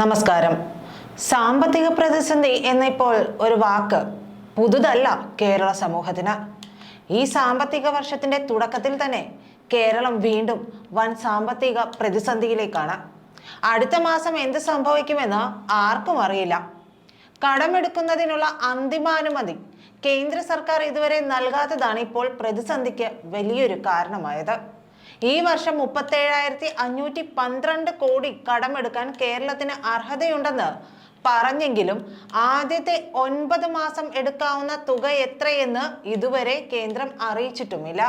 നമസ്കാരം. സാമ്പത്തിക പ്രതിസന്ധി എന്നിപ്പോൾ ഒരു വാക്ക് പുതുതല്ല കേരള സമൂഹത്തിന്. ഈ സാമ്പത്തിക വർഷത്തിന്റെ തുടക്കത്തിൽ തന്നെ കേരളം വീണ്ടും വൻ സാമ്പത്തിക പ്രതിസന്ധിയിലേക്കാണ്. അടുത്ത മാസം എന്ത് സംഭവിക്കുമെന്ന് ആർക്കും അറിയില്ല. കടമെടുക്കുന്നതിനുള്ള അന്തിമാനുമതി കേന്ദ്ര സർക്കാർ ഇതുവരെ നൽകാത്തതാണ് ഇപ്പോൾ പ്രതിസന്ധിക്ക് വലിയൊരു കാരണമായത്. ഈ വർഷം മുപ്പത്തേഴായിരത്തി അഞ്ഞൂറ്റി പന്ത്രണ്ട് കോടി കടമെടുക്കാൻ കേരളത്തിന് അർഹതയുണ്ടെന്ന് പറഞ്ഞെങ്കിലും ആദ്യത്തെ ഒൻപത് മാസം എടുക്കാവുന്ന തുക എത്രയെന്ന് ഇതുവരെ കേന്ദ്രം അറിയിച്ചിട്ടുമില്ല.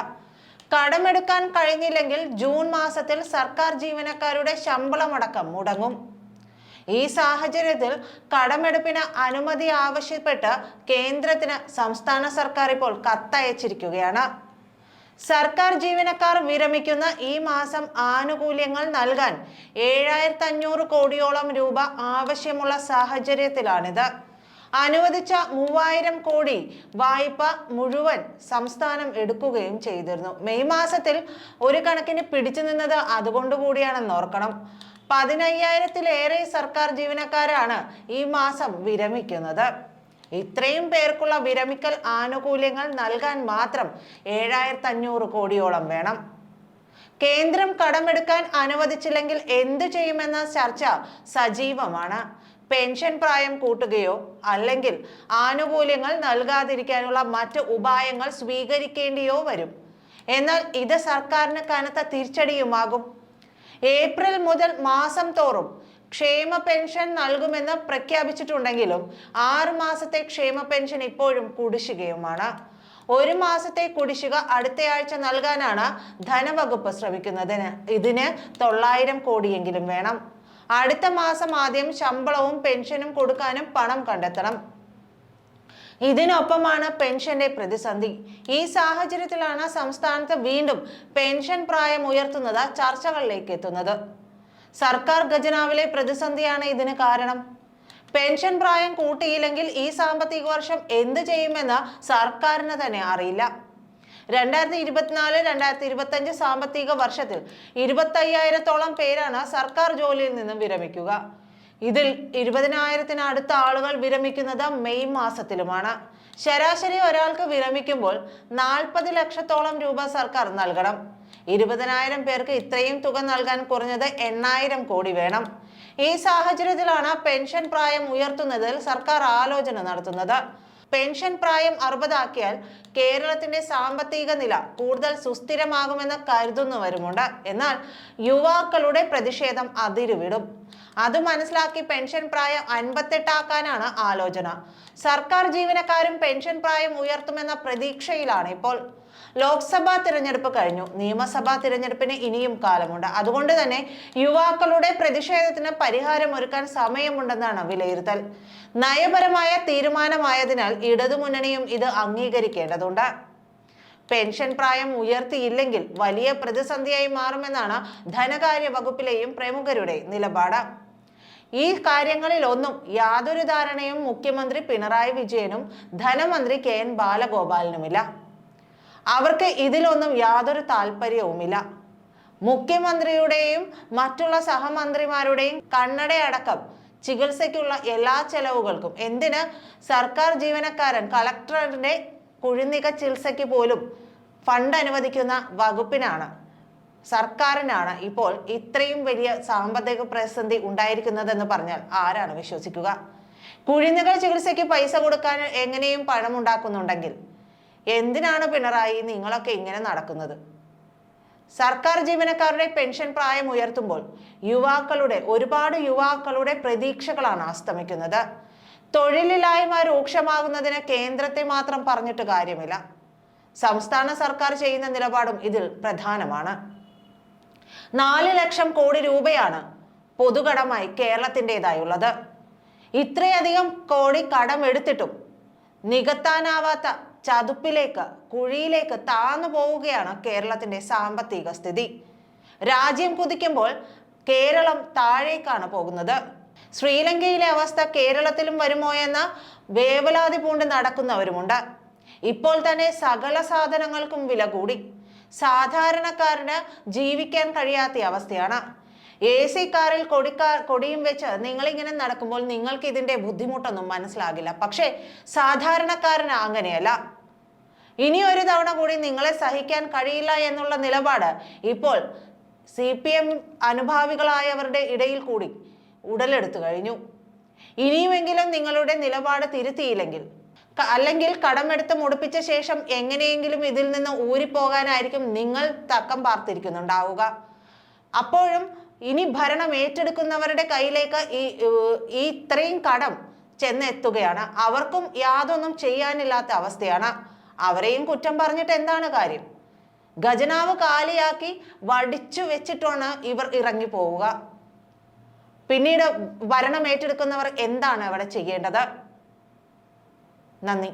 കടമെടുക്കാൻ കഴിഞ്ഞില്ലെങ്കിൽ ജൂൺ മാസത്തിൽ സർക്കാർ ജീവനക്കാരുടെ ശമ്പളമടക്കം മുടങ്ങും. ഈ സാഹചര്യത്തിൽ കടമെടുപ്പിന് അനുമതി ആവശ്യപ്പെട്ട് കേന്ദ്രത്തിന് സംസ്ഥാന സർക്കാർ ഇപ്പോൾ കത്തയച്ചിരിക്കുകയാണ്. സർക്കാർ ജീവനക്കാർ വിരമിക്കുന്ന ഈ മാസം ആനുകൂല്യങ്ങൾ നൽകാൻ ഏഴായിരത്തി അഞ്ഞൂറ് കോടിയോളം രൂപ ആവശ്യമുള്ള സാഹചര്യത്തിലാണിത്. അനുവദിച്ച മൂവായിരം കോടി വായ്പ മുഴുവൻ സംസ്ഥാനം എടുക്കുകയും ചെയ്തിരുന്നു. മെയ് മാസത്തിൽ ഒരു കണക്കിന് പിടിച്ചു നിന്നത് അതുകൊണ്ട് കൂടിയാണെന്ന് ഓർക്കണം. പതിനയ്യായിരത്തിലേറെ സർക്കാർ ജീവനക്കാരാണ് ഈ മാസം വിരമിക്കുന്നത്. ഇത്രയും പേർക്കുള്ള വിരമിക്കൽ ആനുകൂല്യങ്ങൾ നൽകാൻ മാത്രം ഏഴായിരത്തി അഞ്ഞൂറ് കോടിയോളം വേണം. കേന്ദ്രം കടമെടുക്കാൻ അനുവദിച്ചില്ലെങ്കിൽ എന്തു ചെയ്യുമെന്ന ചർച്ച സജീവമാണ്. പെൻഷൻ പ്രായം കൂട്ടുകയോ അല്ലെങ്കിൽ ആനുകൂല്യങ്ങൾ നൽകാതിരിക്കാനുള്ള മറ്റ് ഉപായങ്ങൾ സ്വീകരിക്കേണ്ടിയോ വരും. എന്നാൽ ഇത് സർക്കാരിന് കനത്ത തിരിച്ചടിയുമാകും. ഏപ്രിൽ മുതൽ മാസം തോറും ക്ഷേമ പെൻഷൻ നൽകുമെന്ന് പ്രഖ്യാപിച്ചിട്ടുണ്ടെങ്കിലും ആറ് മാസത്തെ ക്ഷേമ പെൻഷൻ ഇപ്പോഴും കുടിശ്ശികയുമാണ്. ഒരു മാസത്തെ കുടിശ്ശിക അടുത്തയാഴ്ച നൽകാനാണ് ധനവകുപ്പ് ശ്രമിക്കുന്നതിന്. ഇതിന് തൊള്ളായിരം കോടിയെങ്കിലും വേണം. അടുത്ത മാസം ആദ്യം ശമ്പളവും പെൻഷനും കൊടുക്കാനും പണം കണ്ടെത്തണം. ഇതിനൊപ്പമാണ് പെൻഷന്റെ പ്രതിസന്ധി. ഈ സാഹചര്യത്തിലാണ് സംസ്ഥാനത്ത് വീണ്ടും പെൻഷൻ പ്രായം ഉയർത്തുന്നത് ചർച്ചകളിലേക്ക് എത്തുന്നത്. സർക്കാർ ഖജനാവിലെ പ്രതിസന്ധിയാണ് ഇതിന് കാരണം. പെൻഷൻ പ്രായം കൂട്ടിയില്ലെങ്കിൽ ഈ സാമ്പത്തിക വർഷം എന്ത് ചെയ്യുമെന്ന് സർക്കാരിന് തന്നെ അറിയില്ല. രണ്ടായിരത്തി ഇരുപത്തിനാല് രണ്ടായിരത്തി ഇരുപത്തഞ്ച് സാമ്പത്തിക വർഷത്തിൽ ഇരുപത്തയ്യായിരത്തോളം പേരാണ് സർക്കാർ ജോലിയിൽ നിന്നും വിരമിക്കുക. ഇതിൽ ഇരുപതിനായിരത്തിന് അടുത്ത ആളുകൾ വിരമിക്കുന്നത് മെയ് മാസത്തിലുമാണ്. ശരാശരി ഒരാൾക്ക് വിരമിക്കുമ്പോൾ നാൽപ്പത് ലക്ഷത്തോളം രൂപ സർക്കാർ നൽകണം. ഇരുപതിനായിരം പേർക്ക് ഇത്രയും തുക നൽകാൻ കുറഞ്ഞത് എണ്ണായിരം കോടി വേണം. ഈ സാഹചര്യത്തിലാണ് പെൻഷൻ പ്രായം ഉയർത്തുന്നതിൽ സർക്കാർ ആലോചന നടത്തുന്നത്. പെൻഷൻ പ്രായം അറുപതാക്കിയാൽ കേരളത്തിന്റെ സാമ്പത്തിക നില കൂടുതൽ സുസ്ഥിരമാകുമെന്ന് കരുതുന്നവരുമുണ്ട്. എന്നാൽ യുവാക്കളുടെ പ്രതിഷേധം അതിരുവിടും. അത് മനസ്സിലാക്കി പെൻഷൻ പ്രായം അൻപത്തെട്ടാക്കാനാണ് ആലോചന. സർക്കാർ ജീവനക്കാരും പെൻഷൻ പ്രായം ഉയർത്തുമെന്ന പ്രതീക്ഷയിലാണ് ഇപ്പോൾ. ലോക്സഭാ തിരഞ്ഞെടുപ്പ് കഴിഞ്ഞു. നിയമസഭാ തിരഞ്ഞെടുപ്പിന് ഇനിയും കാലമുണ്ട്. അതുകൊണ്ട് തന്നെ യുവാക്കളുടെ പ്രതിഷേധത്തിന് പരിഹാരം ഒരുക്കാൻ സമയമുണ്ടെന്നാണ് വിലയിരുത്തൽ. നയപരമായ തീരുമാനമായതിനാൽ ഇടതുമുന്നണിയും ഇത് അംഗീകരിക്കേണ്ടതുണ്ട്. പെൻഷൻ പ്രായം ഉയർത്തിയില്ലെങ്കിൽ വലിയ പ്രതിസന്ധിയായി മാറുമെന്നാണ് ധനകാര്യ വകുപ്പിലെയും പ്രമുഖരുടെ നിലപാട്. ഈ കാര്യങ്ങളിൽ ഒന്നും യാതൊരു ധാരണയും മുഖ്യമന്ത്രി പിണറായി വിജയനും ധനമന്ത്രി കെ എൻ ബാലഗോപാലിനുമില്ല. അവർക്ക് ഇതിലൊന്നും യാതൊരു താല്പര്യവുമില്ല. മുഖ്യമന്ത്രിയുടെയും മറ്റുള്ള സഹമന്ത്രിമാരുടെയും കണ്ണടയടക്കം ചികിത്സയ്ക്കുള്ള എല്ലാ ചെലവുകൾക്കും. എന്തിന്? സർക്കാർ ജീവനക്കാരൻ കളക്ടറിന്റെ കുഴിനിക ചികിത്സയ്ക്ക് പോലും ഫണ്ട് അനുവദിക്കുന്ന വകുപ്പിനാണ് സർക്കാരിനാണ് ഇപ്പോൾ ഇത്രയും വലിയ സാമ്പത്തിക പ്രതിസന്ധി ഉണ്ടായിരിക്കുന്നതെന്ന് പറഞ്ഞാൽ ആരാണ് വിശ്വസിക്കുക? കുഴിനികൾ ചികിത്സയ്ക്ക് പൈസ കൊടുക്കാൻ എങ്ങനെയും പണം ഉണ്ടാക്കുന്നുണ്ടെങ്കിൽ എന്തിനാണ് പിണറായി നിങ്ങളൊക്കെ ഇങ്ങനെ നടക്കുന്നത്? സർക്കാർ ജീവനക്കാരുടെ പെൻഷൻ പ്രായം ഉയർത്തുമ്പോൾ യുവാക്കളുടെ ഒരുപാട് യുവാക്കളുടെ പ്രതീക്ഷകളാണ് അസ്തമിക്കുന്നത്. തൊഴിലില്ലായ്മ രൂക്ഷമാകുന്നതിന് കേന്ദ്രത്തെ മാത്രം പറഞ്ഞിട്ട് കാര്യമില്ല. സംസ്ഥാന സർക്കാർ ചെയ്യുന്ന നിലപാടും ഇതിൽ പ്രധാനമാണ്. നാല് ലക്ഷം കോടി രൂപയാണ് പൊതുകടമായി കേരളത്തിന്റെതായുള്ളത്. ഇത്രയധികം കോടി കടമെടുത്തിട്ടും നികത്താനാവാത്ത ചതുപ്പിലേക്ക് കുഴിയിലേക്ക് താന്നു പോവുകയാണ് കേരളത്തിന്റെ സാമ്പത്തിക സ്ഥിതി. രാജ്യം കുതിക്കുമ്പോൾ കേരളം താഴേക്കാണ് പോകുന്നത്. ശ്രീലങ്കയിലെ അവസ്ഥ കേരളത്തിലും വരുമോ എന്ന വേവലാതി പൂണ്ട് നടക്കുന്നവരുമുണ്ട്. ഇപ്പോൾ തന്നെ സകല സാധനങ്ങൾക്കും വില കൂടി. സാധാരണക്കാരന് ജീവിക്കാൻ കഴിയാത്ത അവസ്ഥയാണ്. എ സി കാറിൽ കൊടിക്കാ കൊടിയും വെച്ച് നിങ്ങളിങ്ങനെ നടക്കുമ്പോൾ നിങ്ങൾക്ക് ഇതിന്റെ ബുദ്ധിമുട്ടൊന്നും മനസ്സിലാകില്ല. പക്ഷേ സാധാരണക്കാരന് അങ്ങനെയല്ല. ഇനി ഒരു തവണ കൂടി നിങ്ങളെ സഹിക്കാൻ കഴിയില്ല എന്നുള്ള നിലപാട് ഇപ്പോൾ സി പി എം അനുഭാവികളായവരുടെ ഇടയിൽ കൂടി ഉടലെടുത്തു കഴിഞ്ഞു. ഇനിയുമെങ്കിലും നിങ്ങളുടെ നിലപാട് തിരുത്തിയില്ലെങ്കിൽ അല്ലെങ്കിൽ കടമെടുത്ത് മുടിപ്പിച്ച ശേഷം എങ്ങനെയെങ്കിലും ഇതിൽ നിന്ന് ഊരിപ്പോകാനായിരിക്കും നിങ്ങൾ തക്കം പാർത്തിരിക്കുന്നുണ്ടാവുക. അപ്പോഴും ഇനി ഭരണം ഏറ്റെടുക്കുന്നവരുടെ കയ്യിലേക്ക് ഈ ഇത്രയും കടം ചെന്നെത്തുകയാണ്. അവർക്കും യാതൊന്നും ചെയ്യാനില്ലാത്ത അവസ്ഥയാണ്. അവരെയും കുറ്റം പറഞ്ഞിട്ട് എന്താണ് കാര്യം? ഖജനാവ് കാലിയാക്കി വടിച്ചു വെച്ചിട്ടാണ് ഇവർ ഇറങ്ങി പോവുക പിന്നീട് ഭരണം ഏറ്റെടുക്കുന്നവർ എന്താണ് അവിടെ ചെയ്യേണ്ടത്? നന്ദി.